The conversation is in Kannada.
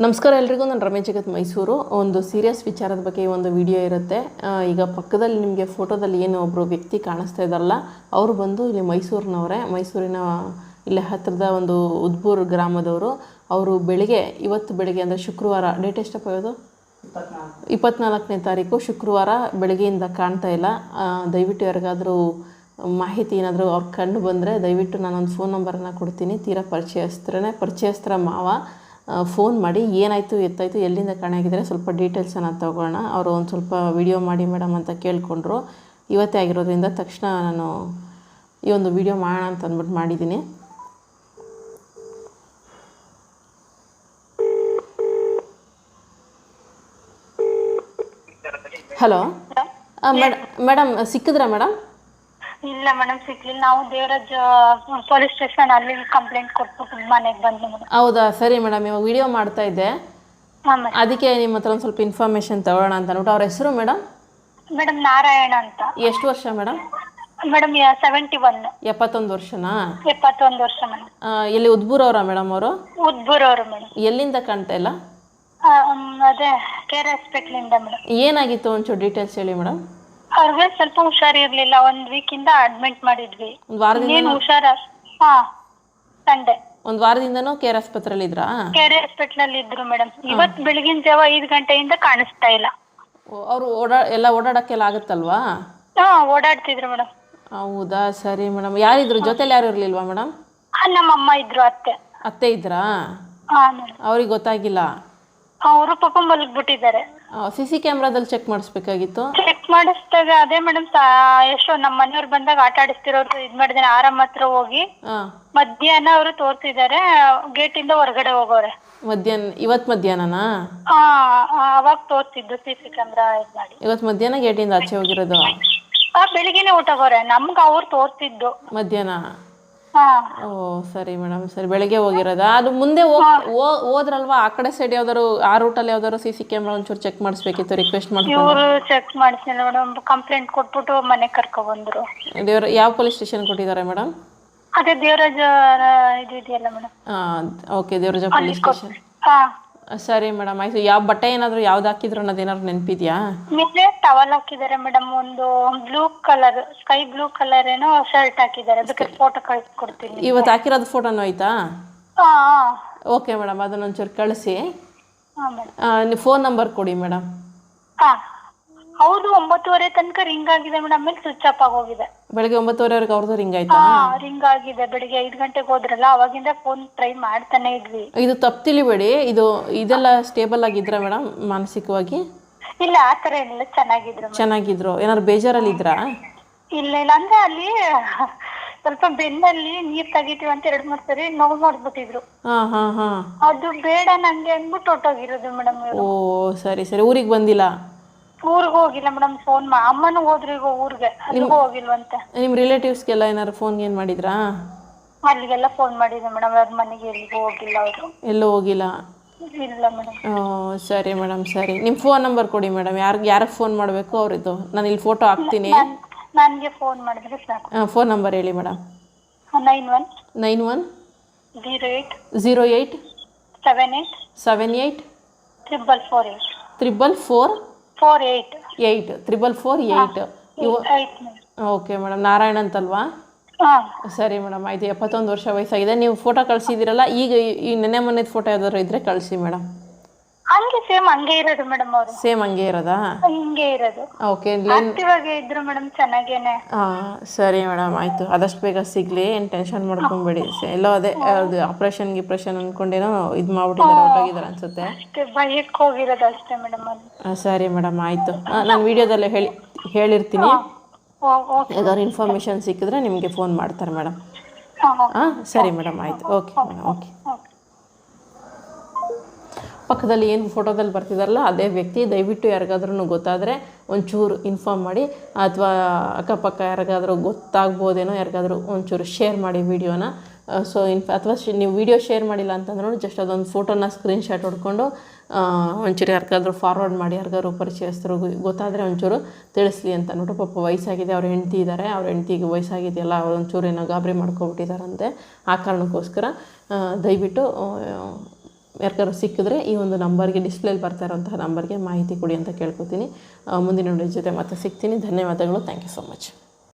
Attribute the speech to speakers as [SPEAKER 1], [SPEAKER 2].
[SPEAKER 1] ನಮಸ್ಕಾರ ಎಲ್ರಿಗೂ, ನಾನು ರಮೇಶ್ ಜಗತ್ ಮೈಸೂರು. ಒಂದು ಸೀರಿಯಸ್ ವಿಚಾರದ ಬಗ್ಗೆ ಒಂದು ವಿಡಿಯೋ ಇರುತ್ತೆ. ಈಗ ಪಕ್ಕದಲ್ಲಿ ನಿಮಗೆ ಫೋಟೋದಲ್ಲಿ ಏನು ಒಬ್ಬರು ವ್ಯಕ್ತಿ ಕಾಣಿಸ್ತಾ ಇದ್ದಾರಲ್ಲ, ಅವರು ಬಂದು ಇಲ್ಲಿ ಮೈಸೂರಿನವರೇ. ಮೈಸೂರಿನ, ಇಲ್ಲಿ ಹತ್ತಿರದ ಒಂದು ಉದ್ಬೂರ್ ಗ್ರಾಮದವರು. ಅವರು ಬೆಳಿಗ್ಗೆ, ಇವತ್ತು ಬೆಳಿಗ್ಗೆ ಅಂದರೆ ಶುಕ್ರವಾರ ಡೇಟ್ ಎಷ್ಟಪ್ಪ ಇರೋದು ಇಪ್ಪತ್ನಾಲ್ಕನೇ ತಾರೀಕು ಶುಕ್ರವಾರ ಬೆಳಗ್ಗೆಯಿಂದ ಕಾಣ್ತಾ ಇಲ್ಲ. ದಯವಿಟ್ಟು ಯಾರಿಗಾದರೂ ಮಾಹಿತಿ ಏನಾದರೂ ಅವ್ರು ಕಂಡು ಬಂದರೆ ದಯವಿಟ್ಟು ನಾನೊಂದು ಫೋನ್ ನಂಬರನ್ನು ಕೊಡ್ತೀನಿ. ತೀರಾ ಪರಿಚಯಸ್ತ್ರನೇ ಪರಿಚಯಸ್ತ್ರ ಮಾವ. ಫೋನ್ ಮಾಡಿ ಏನಾಯಿತು ಎತ್ತಾಯಿತು ಎಲ್ಲಿಂದ ಕಾಣಾಗಿದ್ದಾರೆ ಸ್ವಲ್ಪ ಡೀಟೇಲ್ಸನ್ನು ತೊಗೊಳ್ಳೋಣ ಅವರು ಒಂದು ಸ್ವಲ್ಪ ವಿಡಿಯೋ ಮಾಡಿ ಮೇಡಮ್ ಅಂತ ಕೇಳಿಕೊಂಡ್ರು. ಇವತ್ತೇ ಆಗಿರೋದ್ರಿಂದ ತಕ್ಷಣ ನಾನು ಈ ಒಂದು ವಿಡಿಯೋ ಮಾಡೋಣ ಅಂತ ಅಂದ್ಬಿಟ್ಟು ಮಾಡಿದ್ದೀನಿ. ಹಲೋ ಮೇಡಮ್ ಮೇಡಮ್ ಸಿಕ್ಕಿದ್ರಾ ಮೇಡಮ್
[SPEAKER 2] ಇಲ್ಲ ಮೇಡಮ್ ಸಿಕ್ಲಿಲ್ಲ ನಾವು ದೇವರಾಜ್ ಪೊಲೀಸ್ ಸ್ಟೇಷನ್ ಅಲ್ಲಿ ಕಂಪ್ಲೇಂಟ್ ಕೊಟ್ಬಿಟ್ಟು ಮನೆಗೆ ಬಂದ್ವಿ ಮೇಡಮ್
[SPEAKER 1] ಹೌದಾ? ಸರಿ ಮೇಡಮ್ ಇವಾಗ ವಿಡಿಯೋ ಮಾಡ್ತಾ ಇದ್ದೆ.
[SPEAKER 2] ಹಾಂ ಮೇಡಮ್
[SPEAKER 1] ಅದಕ್ಕೆ ನಿಮ್ಮ ಹತ್ರ ಒಂದು ಸ್ವಲ್ಪ ಇನ್ಫಾರ್ಮೇಷನ್ ತಗೊಳ್ಳೋಣ ಅಂತ ಅಂದ್ಬಿಟ್ಟು. ಅವ್ರ ಹೆಸರು ಮೇಡಮ್
[SPEAKER 2] ಮೇಡಮ್ ನಾರಾಯಣ ಅಂತ.
[SPEAKER 1] ಎಷ್ಟು ವರ್ಷ ಮೇಡಮ್
[SPEAKER 2] ಮೇಡಮ್ ಸೆವೆಂಟಿ ಒನ್
[SPEAKER 1] ಎಪ್ಪತ್ತೊಂದು ವರ್ಷನಾ?
[SPEAKER 2] ಎಪ್ಪತ್ತೊಂದು ವರ್ಷ ಮೇಡಮ್
[SPEAKER 1] ಆ, ಎಲ್ಲಿ ಅವರ ಮೇಡಮ್ ಅವರು?
[SPEAKER 2] ಉದ್ಬೂರ್ ಅವರು ಮೇಡಮ್
[SPEAKER 1] ಎಲ್ಲಿಂದ ಕಾಣ್ತಾ ಇಲ್ಲ?
[SPEAKER 2] ಅದೇ ಕೇರ್ ಹಾಸ್ಪಿಟ್ಲಿಂದ ಮೇಡಮ್
[SPEAKER 1] ಏನಾಗಿತ್ತು ಒಂಚೂರು ಡೀಟೇಲ್ಸ್ ಹೇಳಿ ಮೇಡಮ್
[SPEAKER 2] ಅವ್ರಿಗೆ ಸ್ವಲ್ಪ ಹುಷಾರಿರ್ಲಿಲ್ಲ ಒಂದ್ ವೀಕ್ ಇಂದ ಅಡ್ಮಿಟ್ ಮಾಡಿದ್ವಿ.
[SPEAKER 1] ಒಂದು ವಾರದಿಂದ
[SPEAKER 2] ಇನ್ನೇನು ಹುಷಾರ ಹಾ ಸಂಡೆ
[SPEAKER 1] ಒಂದು ವಾರದಿಂದನೂ ಕೇರ್ ಆಸ್ಪತ್ರೆಯಲ್ಲಿ ಇದ್ರಾ?
[SPEAKER 2] ಕೇರ್ ಹಾಸ್ಪಿಟಲ್ ಅಲ್ಲಿ ಇದ್ರು ಮೇಡಮ್ ಇವತ್ ಬೆಳಗಿನ ಜಾವ ಐದು ಗಂಟೆಯಿಂದ ಕಾಣಿಸ್ತಾ ಇಲ್ಲ.
[SPEAKER 1] ಅವರು ಓಡಾ ಎಲ್ಲ ಓಡಾಡಕ್ಕೆಲ್ಲ ಆಗುತ್ತಲ್ವಾ?
[SPEAKER 2] ಹಾ ಓಡಾಡ್ತಿದ್ರು ಮೇಡಮ್
[SPEAKER 1] ಹೌದಾ ಸರಿ ಮೇಡಮ್ ಯಾರಿದ್ರು? ಜೊತೆಲಿ ಯಾರು ಇರ್ಲಿಲ್ವಾ ಮೇಡಮ್
[SPEAKER 2] ನಮ್ಮ ಅಮ್ಮ ಇದ್ರು ಅತ್ತೆ.
[SPEAKER 1] ಅತ್ತೆ ಇದ್ರಾ?
[SPEAKER 2] ಹಾ ಮೇಡಮ್
[SPEAKER 1] ಅವ್ರಿಗೆ ಗೊತ್ತಾಗಿಲ್ಲ?
[SPEAKER 2] ಅವರು ಪಾಪ ಮಲಗ್ಬಿಟ್ಟಿದ್ದಾರೆ
[SPEAKER 1] ಸಿ ಸಿ ಕ್ಯಾಮ್ರಾದಲ್ಲಿ ಚೆಕ್ ಮಾಡಿಸ್ಬೇಕಾಗಿತ್ತು?
[SPEAKER 2] ಚೆಕ್ ಮಾಡಿಸ್ದಾಗ ಅದೇ ಮೇಡಮ್ ಎಷ್ಟೋ ನಮ್ಮ ಮನೆಯವ್ರು ಬಂದಾಗ ಆಟ ಆಡಿಸ್ತಿರೋರು ಇದ್ ಮಾಡಿದ್ರೆ ಆರಾಮ್ ಹತ್ರ ಹೋಗಿ
[SPEAKER 1] ಹಾಂ
[SPEAKER 2] ಮಧ್ಯಾಹ್ನ ಅವರು ತೋರ್ಸಿದ್ದಾರೆ ಗೇಟ್ ಇಂದ ಹೊರಗಡೆ ಹೋಗೋರೆ.
[SPEAKER 1] ಮಧ್ಯಾಹ್ನ ಇವತ್ತು ಮಧ್ಯಾಹ್ನನಾ?
[SPEAKER 2] ಆ ಆ, ಅವಾಗ ತೋರ್ಸಿದ್ದು ಸಿ ಸಿ ಕ್ಯಾಮ್ರಾ ಇದ್ ಮಾಡಿ.
[SPEAKER 1] ಇವತ್ತು ಮಧ್ಯಾಹ್ನ ಗೇಟಿಂದ ಆಚೆ ಹೋಗಿರೋದು?
[SPEAKER 2] ಆ ಬೆಳಿಗ್ಗೆನೆ ಊಟ ಹೋಗೋರೆ ನಮ್ಗ ಅವ್ರು ತೋರ್ಸಿದ್ದು.
[SPEAKER 1] ಮಧ್ಯಾಹ್ನ? ಓ ಸರಿ ಮೇಡಮ್ ಸರಿ. ಬೆಳಿಗ್ಗೆ ಹೋಗಿರೋದಾ? ಅದು ಮುಂದೆ ಹೋಗ್ ಹೋ- ಹೋದ್ರಲ್ವಾ? ಆ ಕಡೆ ಸೈಡ್ ಯಾವ್ದಾದ್ರು ಆ ರೂಟಲ್ಲಿ ಯಾವ್ದಾದ್ರು ಸಿ ಸಿ ಕ್ಯಾಮ್ರಾ ಒಂಚೂರು ಚೆಕ್ ಮಾಡಿಸ್ಬೇಕಿತ್ತು ರಿಕ್ವೆಸ್ಟ್ ಮಾಡ್ಕೊಂಡು?
[SPEAKER 2] ಇವ್ರು ಚೆಕ್ ಮಾಡಿಸಿಲ್ಲ ಮೇಡಮ್. ಕಂಪ್ಲೇಂಟ್ ಕೊಟ್ಬಿಟ್ಟು ಮನೆ ಕರ್ಕೊ ಬಂದ್ರು.
[SPEAKER 1] ದೇವ್ರ ಯಾವ ಪೊಲೀಸ್ ಸ್ಟೇಷನ್ ಕೊಟ್ಟಿದ್ದಾರೆ ಮೇಡಮ್?
[SPEAKER 2] ಅದೇ ದೇವರಾಜ ಇದು ಇದೆಯಲ್ಲ madam.
[SPEAKER 1] Okay Devaraja police station
[SPEAKER 2] ಹಾ.
[SPEAKER 1] ಸರಿ ಮೇಡಮ್ ಆಯ್ತು. ಯಾವ ಬಟ್ಟೆ ಏನಾದ್ರೂ ಯಾವ್ದು ಹಾಕಿದ್ರು ಅನ್ನೋದೇನಾದ್ರು ನೆನಪಿದ್ಯಾ?
[SPEAKER 2] ಮೇಲೆ ಟವಲ್ ಹಾಕಿದ್ದಾರೆ ಮೇಡಮ್ ಒಂದು blue colour sky blue colour ಏನೋ ಶರ್ಟ್ ಹಾಕಿದ್ದಾರೆ. ಅದಕ್ಕೆ ಫೋಟೋ ಕಳಿಸ್ಕೊಡ್ತೀನಿ
[SPEAKER 1] ಇವತ್ತು ಹಾಕಿರೋದು ಫೋಟೋನು ಆಯ್ತಾ?
[SPEAKER 2] ಹಾ
[SPEAKER 1] ಓಕೆ ಮೇಡಮ್ ಅದನ್ನ ಒಂಚೂರು ಕಳಿಸಿ.
[SPEAKER 2] ಹಾ ಮೇಡಮ್.
[SPEAKER 1] ಫೋನ್ ನಂಬರ್ ಕೊಡಿ ಮೇಡಮ್.
[SPEAKER 2] ಹಾ. ಹೌದು ಒಂಬತ್ತುವರೆ ತನಕ ರಿಂಗ್ ಆಗಿದೆ ಮೇಡಮ್ ಆಮೇಲೆ ಸ್ವಿಚ್ ಆಫ್ ಆಗೋಗಿದೆ.
[SPEAKER 1] ಬೆಳಗ್ಗೆ ಒಂಬತ್ತುವರೆವರೆಗೆ ಅವ್ರದ್ದು ರಿಂಗ್ ಆಯ್ತಾ?
[SPEAKER 2] ಹಾ ರಿಂಗ್ ಆಗಿದೆ. ಬೆಳಿಗ್ಗೆ ಐದು ಗಂಟೆಗೆ ಹೋದ್ರಲ್ಲ ಅವಾಗಿಂದ ಫೋನ್ ಟ್ರೈ ಮಾಡ್ತಾನೆ ಇದ್ವಿ.
[SPEAKER 1] ಇದು ತಪ್ಪು ತಿಳಿಬೇಡಿ. ಇದು ಇದೆಲ್ಲ ಸ್ಟೇಬಲ್ ಆಗಿದ್ರ ಮೇಡಮ್ ಮಾನಸಿಕವಾಗಿ?
[SPEAKER 2] ಇಲ್ಲ ಆ ತರ ಏನಿಲ್ಲ ಚೆನ್ನಾಗಿದ್ರು.
[SPEAKER 1] ಚೆನ್ನಾಗಿದ್ರು. ಏನಾದ್ರು ಬೇಜಾರಲ್ಲಿ ಇದ್ರಾ
[SPEAKER 2] ಇಲ್ಲ ಇಲ್ಲ. ಅಂದ್ರೆ ಅಲ್ಲಿ ಸ್ವಲ್ಪ ಬೆನ್ನಲ್ಲಿ ನೀರ್ ತೆಗಿತೀವಿ ಅಂತ ಎರಡ್ ಮೂರ್ ಸರಿ ನೋವು ಮಾಡ್ಬಿಟ್ಟಿದ್ರು
[SPEAKER 1] ಹಾ ಹಾ ಹಾ.
[SPEAKER 2] ಅದು ಬೇಡ ನಂಗೆ ಅಂದ್ಬಿಟ್ಟು ಹೊಟ್ಟೋಗಿರೋದು ಮೇಡಮ್
[SPEAKER 1] ಓ ಸರಿ ಸರಿ. ಊರಿಗೆ ಬಂದಿಲ್ಲ?
[SPEAKER 2] ಊರ್ಗ್ ಹೋಗಿಲ್ಲ ಮೇಡಮ್ ಫೋನ್ ಮಾ ಅಮ್ಮನೂ ಹೋದ್ರು ಈಗ ಊರ್ಗೆ ಅಲ್ಲಿಗೂ ಹೋಗಿಲ್ವಂತೆ.
[SPEAKER 1] ನಿಮ್ಮ ರಿಲೇಟಿವ್ಸ್ಗೆಲ್ಲ ಏನಾದ್ರು ಫೋನ್ ಏನು ಮಾಡಿದ್ರಾ?
[SPEAKER 2] ಅಲ್ಲಿಗೆಲ್ಲ ಫೋನ್ ಮಾಡಿದ್ರೆ ಮೇಡಮ್ ಅವ್ರ ಮನೆಗೆ ಎಲ್ಲಿಗೂ ಹೋಗಿಲ್ಲ ಅವರು.
[SPEAKER 1] ಎಲ್ಲೂ ಹೋಗಿಲ್ಲ?
[SPEAKER 2] ಇಲ್ಲ ಮೇಡಮ್.
[SPEAKER 1] ಓ ಸರಿ ಮೇಡಮ್ ಸರಿ. ನಿಮ್ಮ ಫೋನ್ ನಂಬರ್ ಕೊಡಿ ಮೇಡಮ್ ಯಾರಿಗೆ ಯಾರಿಗೆ ಫೋನ್ ಮಾಡಬೇಕು ಅವ್ರದ್ದು? ನಾನು ಇಲ್ಲಿ ಫೋಟೋ ಹಾಕ್ತೀನಿ.
[SPEAKER 2] ನನಗೆ ಫೋನ್ ಮಾಡಿದ್ರೆ ಸಾಕು.
[SPEAKER 1] ಫೋನ್ ನಂಬರ್ ಹೇಳಿ madam.
[SPEAKER 2] Nine one
[SPEAKER 1] nine one
[SPEAKER 2] zero eight
[SPEAKER 1] zero eight
[SPEAKER 2] seven eight
[SPEAKER 1] seven eight
[SPEAKER 2] triple four eight.
[SPEAKER 1] Triple four
[SPEAKER 2] four
[SPEAKER 1] eight triple four eight ಇವ ಓಕೆ ಮೇಡಮ್ ನಾರಾಯಣ ಅಂತಲ್ವಾ? ಸರಿ ಮೇಡಮ್ ಆಯಿತು ಎಪ್ಪತ್ತೊಂದು ವರ್ಷ ವಯಸ್ಸಾಗಿದೆ. ನೀವು ಫೋಟೋ ಕಳಿಸಿದ್ದೀರಲ್ಲ ಈಗ ಈ- ಈ ನೆನ್ನೆ ಮೊನ್ನೆದ ಫೋಟೋ ಯಾವ್ದಾದ್ರು ಇದ್ರೆ ಕಳಿಸಿ ಮೇಡಮ್
[SPEAKER 2] ಹಂಗೆ ಸೇಮ್ ಹಂಗೆ ಇರೋದು ಮೇಡಮ್ ಅವರು.
[SPEAKER 1] ಸೇಮ್ ಹಂಗೆ ಇರೋದಾ?
[SPEAKER 2] ಹಿಂಗೆ ಇರೋದು.
[SPEAKER 1] ಓಕೆ
[SPEAKER 2] ಆಗಿ ಇದ್ರು ಮೇಡಮ್ ಚೆನ್ನಾಗೇನೆ.
[SPEAKER 1] ಹಾಂ ಸರಿ ಮೇಡಮ್ ಆಯ್ತು. ಆದಷ್ಟು ಬೇಗ ಸಿಗ್ಲಿ ಏನು ಟೆನ್ಷನ್ ಮಾಡ್ಕೊಂಬೇಡಿ. ಎಲ್ಲೋ ಅದೇ ಅದು ಆಪ್ರೇಷನ್ ಗಿಪ್ರೇಷನ್ ಅಂದ್ಕೊಂಡೇನೋ ಇದು ಮಾಡ್ಬಿಟ್ಟಿದ್ದಾರೆ ಹೊರಟೋಗಿದ್ದಾರೆ ಅನ್ಸುತ್ತೆ.
[SPEAKER 2] ಅಷ್ಟೇ ಭಯಕ್ಕೆ ಹೋಗಿರೋದು ಅಷ್ಟೇ ಮೇಡಮ್ ಅದು
[SPEAKER 1] ಆ, ಸರಿ ಮೇಡಮ್ ಆಯಿತು. ನಾನು ವಿಡಿಯೋದಲ್ಲೇ ಹೇಳಿ ಹೇಳಿರ್ತೀನಿ. ಯಾವ್ದಾದ್ರು ಇನ್ಫಾರ್ಮೇಷನ್ ಸಿಕ್ಕಿದ್ರೆ ನಿಮಗೆ ಫೋನ್ ಮಾಡ್ತಾರೆ ಮೇಡಮ್
[SPEAKER 2] ಹಾಂ
[SPEAKER 1] ಸರಿ ಮೇಡಮ್ ಆಯ್ತು. ಓಕೆ ಮೇಡಮ್ ಓಕೆ
[SPEAKER 2] ಓಕೆ
[SPEAKER 1] ಪಕ್ಕದಲ್ಲಿ ಏನು ಫೋಟೋದಲ್ಲಿ ಬರ್ತಿದಾರಲ್ಲ, ಅದೇ ವ್ಯಕ್ತಿ ದಯವಿಟ್ಟು ಯಾರಿಗಾದ್ರೂ ಗೊತ್ತಾದರೆ ಒಂಚೂರು ಇನ್ಫಾರ್ಮ್ ಮಾಡಿ, ಅಥವಾ ಅಕ್ಕಪಕ್ಕ ಯಾರಿಗಾದ್ರೂ ಗೊತ್ತಾಗ್ಬೋದೇನೋ ಯಾರಿಗಾದ್ರೂ ಒಂಚೂರು ಶೇರ್ ಮಾಡಿ ವಿಡಿಯೋನ ಸೊ ಇನ್ಫ ಅಥವಾ ನೀವು ವಿಡಿಯೋ ಶೇರ್ ಮಾಡಿಲ್ಲ ಅಂತಂದ್ರೂ ಜಸ್ಟ್ ಅದೊಂದು ಫೋಟೋನ ಸ್ಕ್ರೀನ್ಶಾಟ್ ಹೊಡ್ಕೊಂಡು ಒಂಚೂರು ಯಾರಿಗಾದ್ರೂ ಫಾರ್ವರ್ಡ್ ಮಾಡಿ, ಯಾರಿಗಾದ್ರೂ ಪರಿಚಯಸ್ಥರು ಗೊತ್ತಾದರೆ ಒಂಚೂರು ತಿಳಿಸ್ಲಿ ಅಂತ ನೋಡು ಪಾಪ ವಯಸ್ಸಾಗಿದೆ, ಅವ್ರ ಹೆಂಡ್ತಿ ಇದ್ದಾರೆ ಅವ್ರ ಹೆಂಡ್ತಿಗೆ ವಯಸ್ಸಾಗಿದೆಯಲ್ಲ, ಅವ್ರು ಒಂಚೂರು ಏನೋ ಗಾಬರಿ ಮಾಡ್ಕೊಬಿಟ್ಟಿದ್ದಾರಂತೆ ಆ ಕಾರಣಕ್ಕೋಸ್ಕರ ದಯವಿಟ್ಟು ಯಾರಿಗಾರು ಸಿಕ್ಕಿದ್ರೆ ಈ ಒಂದು ನಂಬರ್ಗೆ ಡಿಸ್ಪ್ಲೇಲಿ ಬರ್ತಾ ಇರೋಂತಹ ನಂಬರ್ಗೆ ಮಾಹಿತಿ ಕೊಡಿ ಅಂತ ಕೇಳ್ಕೊತೀನಿ. ಮುಂದಿನ ಜೊತೆ ಮತ್ತೆ ಸಿಗ್ತೀನಿ. ಧನ್ಯವಾದಗಳು. Thank you so much